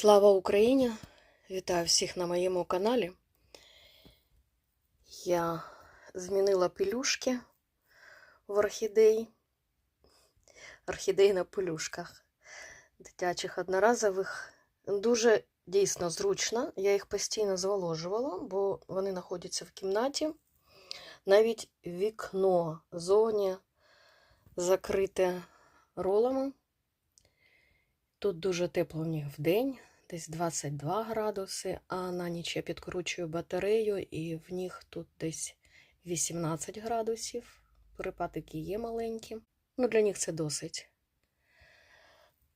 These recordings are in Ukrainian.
Слава Україні! Вітаю всіх на моєму каналі. Я змінила пелюшки в орхідеї. Орхідей на пелюшках дитячих одноразових. Дуже дійсно зручно. Я їх постійно зволожувала, бо вони знаходяться в кімнаті. Навіть вікно зовні закрите ролами. Тут дуже тепло в них в день, десь 22 градуси, а на ніч я підкручую батарею, і в них тут десь 18 градусів. Перепадики є маленькі. Ну, для них це досить.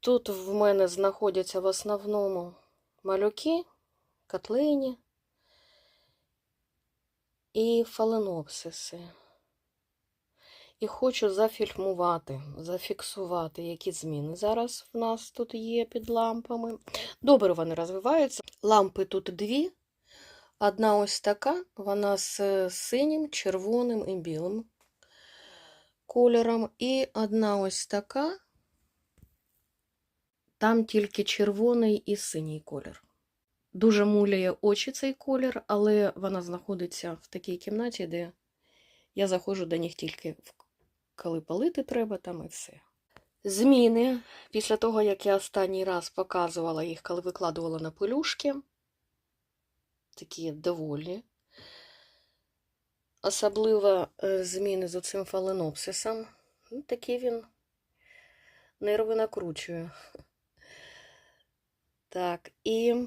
Тут в мене знаходяться в основному малюки, котлині і фаленопсиси. І хочу зафільмувати, зафіксувати, які зміни зараз в нас тут є під лампами. Добре вони розвиваються. Лампи тут дві. Одна ось така, вона з синім, червоним і білим кольором. І одна ось така, там тільки червоний і синій колір. Дуже муляє очі цей колір, але вона знаходиться в такій кімнаті, де я заходжу до них тільки в коли палити треба, там і все. Зміни після того, як я останній раз показувала їх, коли викладувала на пелюшки, такі довольні. Особливо е, зміни з оцим фаленопсисом. Ну, такий він нерви накручує. Так, і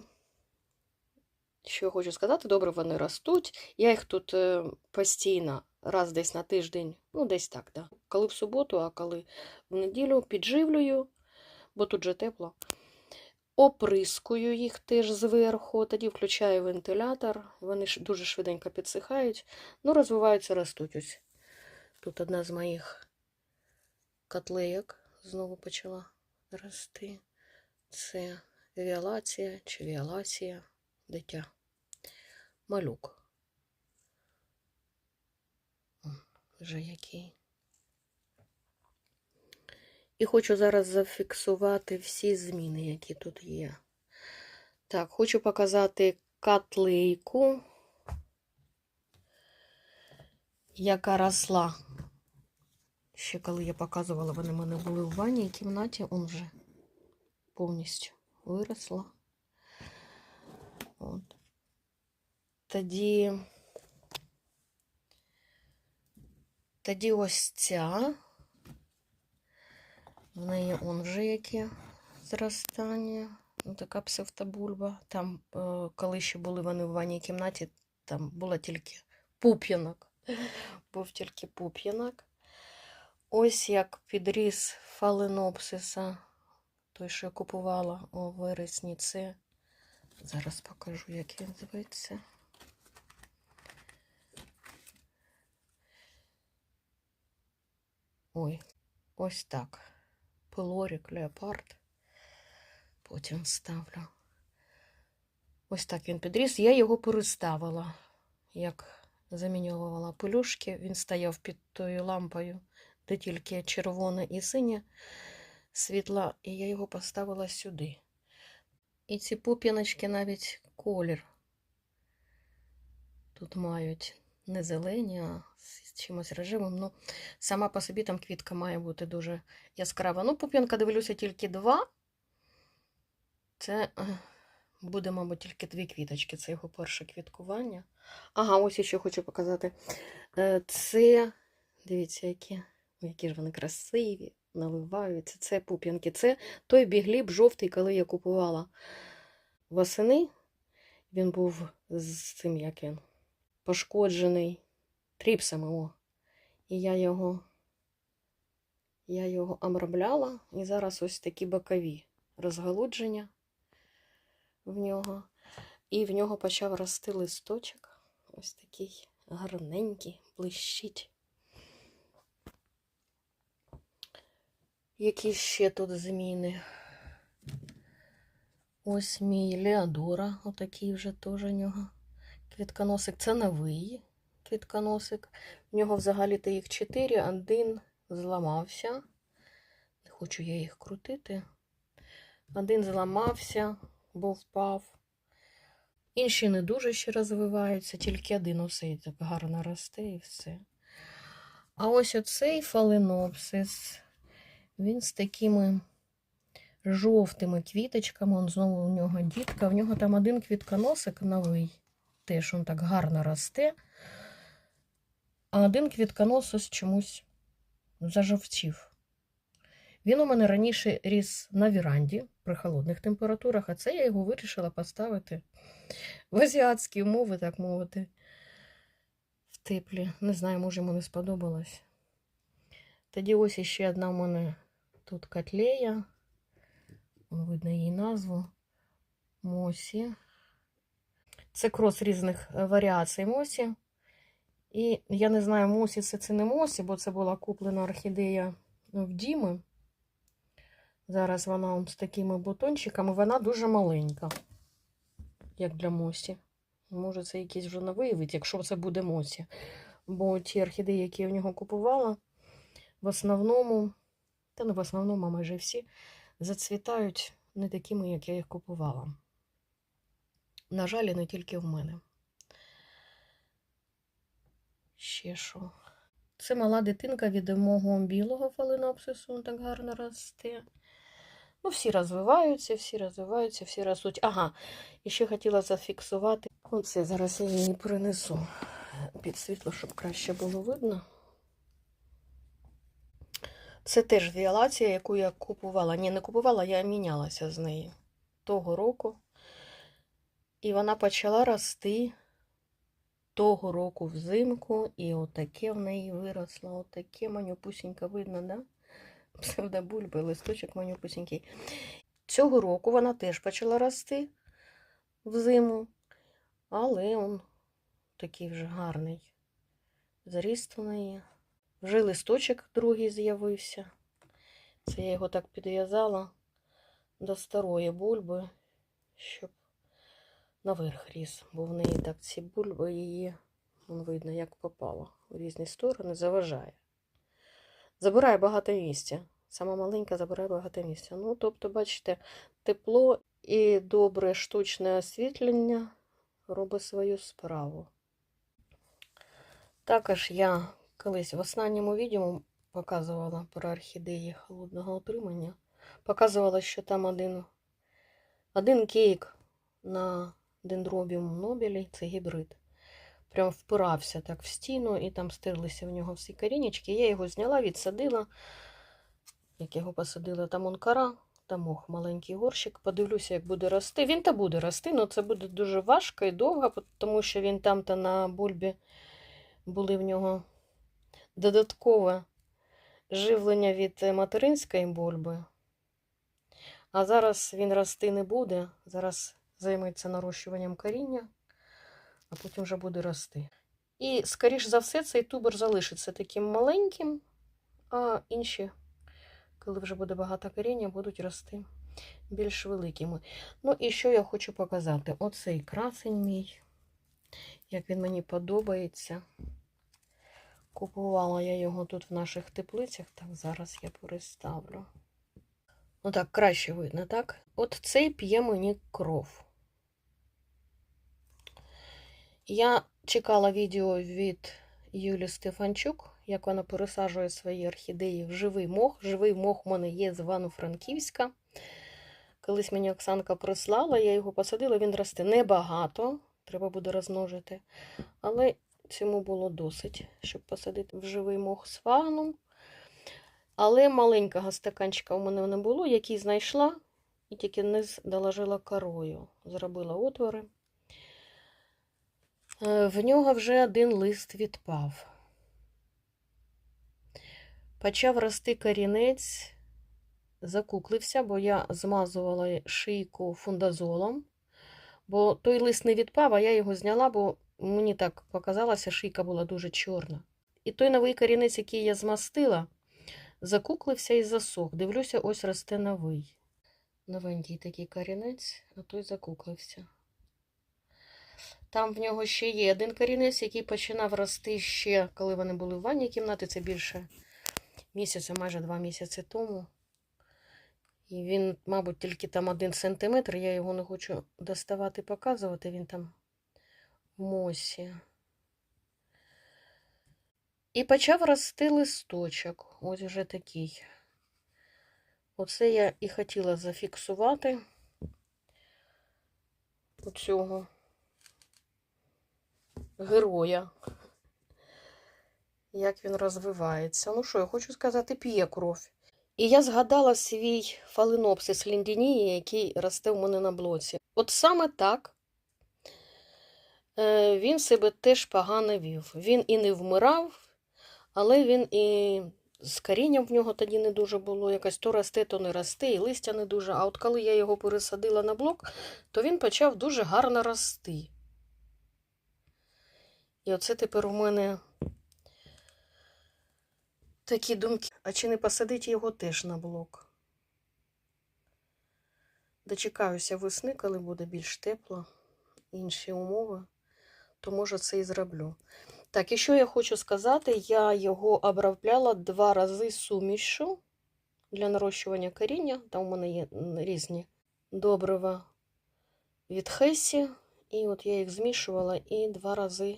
що хочу сказати, добре вони ростуть. Я їх тут е, постійно раз десь на тиждень, ну десь так, да. Коли в суботу, а коли в неділю підживлюю, бо тут же тепло. Оприскую їх теж зверху, тоді включаю вентилятор, вони дуже швиденько підсихають, ну, розвиваються, ростуть ось. Тут одна з моїх котлейок знову почала рости. Це віолація чи віолація, дитя. Малюк. Вже який. І хочу зараз зафіксувати всі зміни, які тут є. Так, хочу показати котлейку, яка росла. Ще коли я показувала, вони в мене були в ванній кімнаті, он вже повністю виросла. От. Тоді. Тоді ось ця. В неї он вже яке зростання. Така псевтобульба. Там, е, коли ще були вони в ванній кімнаті, там було тільки пуп'янок. Був тільки пуп'янок. Ось як підріс фаленопсиса, той, що я купувала у вересні, це. Зараз покажу, як він зветься. Ой, ось так. Пилорік, леопард. Потім ставлю. Ось так він підріс. Я його переставила, як замінювала пелюшки. Він стояв під тою лампою, де тільки червоне і синє світла, і я його поставила сюди. І ці пуп'яночки навіть колір тут мають не зелені, а чимось режимом. Ну, Сама по собі там квітка має бути дуже яскрава. Ну, пуп'янка, дивлюся, тільки два. Це буде, мабуть, тільки дві квіточки. Це його перше квіткування. Ага, ось ще хочу показати. Е, це, дивіться, які які ж вони красиві, наливаються. Це пуп'янки. Це той бігліб жовтий, коли я купувала восени. Він був з цим як він, пошкоджений тріпсами. О. І я його я його обробляла, і зараз ось такі бокові розгалудження в нього. І в нього почав рости листочок. Ось такий гарненький, блищить. Які ще тут зміни? Ось мій Леодора, отакий вже теж у нього квітконосик. Це новий квітконосик. В нього взагалі-то їх чотири, один зламався. Не хочу я їх крутити. Один зламався, бо впав. Інші не дуже ще розвиваються, тільки один усе так гарно росте і все. А ось оцей фаленопсис, він з такими жовтими квіточками. Он знову у нього дітка. В нього там один квітконосик новий. Теж він так гарно росте. А один квітконосик чомусь зажовтів. Він у мене раніше ріс на віранді при холодних температурах, а це я його вирішила поставити в азіатські умови, так мовити, в теплі. Не знаю, може йому не сподобалось. Тоді ось іще одна в мене тут котлея. Видно її назву. Мосі. Це крос різних е, варіацій Мосі. І я не знаю, Мосі це, це не Мосі, бо це була куплена орхідея в Діми. Зараз вона з такими бутончиками, вона дуже маленька, як для Мосі. Може, це якийсь вже новий вид, якщо це буде Мосі. Бо ті орхідеї, які я в нього купувала, в основному, та не в основному, а майже всі, зацвітають не такими, як я їх купувала. На жаль, і не тільки в мене. Ще що? Це мала дитинка від мого білого фаленопсису, він так гарно росте. Ну, всі розвиваються, всі розвиваються, всі ростуть. Ага, і ще хотіла зафіксувати. Оце зараз я її принесу під світло, щоб краще було видно. Це теж віолація, яку я купувала. Ні, не купувала, я мінялася з нею того року. І вона почала рости того року взимку, і отаке в неї виросло, отаке манюпусінька видно, да? Псевдобульби, листочок манюпусінький. Цього року вона теж почала рости взиму, але он такий вже гарний зріст у неї. Вже листочок другий з'явився. Це я його так підв'язала до старої бульби, щоб наверх ріс, бо в неї так ці бульби її, вон видно, як попало в різні сторони, заважає. Забирає багато місця. Сама маленька забирає багато місця. Ну, тобто, бачите, тепло і добре штучне освітлення робить свою справу. Також я колись в останньому відео показувала про орхідеї холодного отримання. Показувала, що там один, один кейк на дендробіум нобілі, це гібрид. Прям впирався так в стіну, і там стерлися в нього всі корінечки. Я його зняла, відсадила. Як його посадила, там он кора, там мох, маленький горщик. Подивлюся, як буде рости. Він та буде рости, але це буде дуже важко і довго, тому що він там-то на бульбі були в нього додаткове живлення від материнської бульби. А зараз він рости не буде. Зараз займеться нарощуванням коріння, а потім вже буде рости. І, скоріш за все, цей тубер залишиться таким маленьким, а інші, коли вже буде багато коріння, будуть рости більш великими. Ну і що я хочу показати? Оцей красень мій, як він мені подобається. Купувала я його тут в наших теплицях. Так, зараз я переставлю. Ну так, краще видно, так? От цей п'є мені кров. Я чекала відео від Юлі Стефанчук, як вона пересаджує свої орхідеї в живий мох. Живий мох в мене є з Івано-Франківська. Колись мені Оксанка прислала, я його посадила, він росте небагато, треба буде розмножити. Але цьому було досить, щоб посадити в живий мох з фаном. Але маленького стаканчика у мене не було, який знайшла, і тільки низ доложила корою. Зробила отвори. Е, В нього вже один лист відпав. Почав рости корінець, закуклився, бо я змазувала шийку фундазолом. Бо той лист не відпав, а я його зняла, бо мені так показалося, шийка була дуже чорна. І той новий корінець, який я змастила, закуклився і засох. Дивлюся, ось росте новий. Новенький такий корінець, а той закуклився. Там в нього ще є один корінець, який починав рости ще, коли вони були в ванній кімнаті. Це більше місяця, майже два місяці тому. І він, мабуть, тільки там один сантиметр. Я його не хочу доставати, показувати. Він там в мосі. І почав рости листочок. Ось вже такий. Оце я і хотіла зафіксувати у цього героя. Як він розвивається. Ну що, я хочу сказати, п'є кров. І я згадала свій фаленопсис ліндінії, який росте в мене на блоці. От саме так е, він себе теж погано вів. Він і не вмирав, але він і з корінням в нього тоді не дуже було. Якось то росте, то не росте, і листя не дуже. А от коли я його пересадила на блок, то він почав дуже гарно рости. І оце тепер у мене такі думки. А чи не посадити його теж на блок? Дочекаюся весни, коли буде більш тепло, інші умови, то може це і зроблю. Так, і що я хочу сказати, я його обробляла два рази сумішу для нарощування коріння. Там у мене є різні добрива від Хесі. І от я їх змішувала і два рази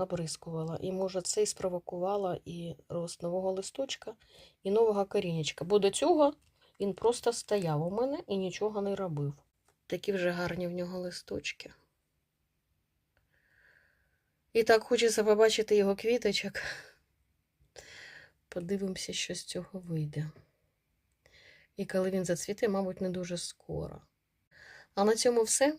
обрискувала. І може це і спровокувало і рост нового листочка, і нового корінечка. Бо до цього він просто стояв у мене і нічого не робив. Такі вже гарні в нього листочки. І так хочеться побачити його квіточок. Подивимося, що з цього вийде. І коли він зацвіте, мабуть, не дуже скоро. А на цьому все.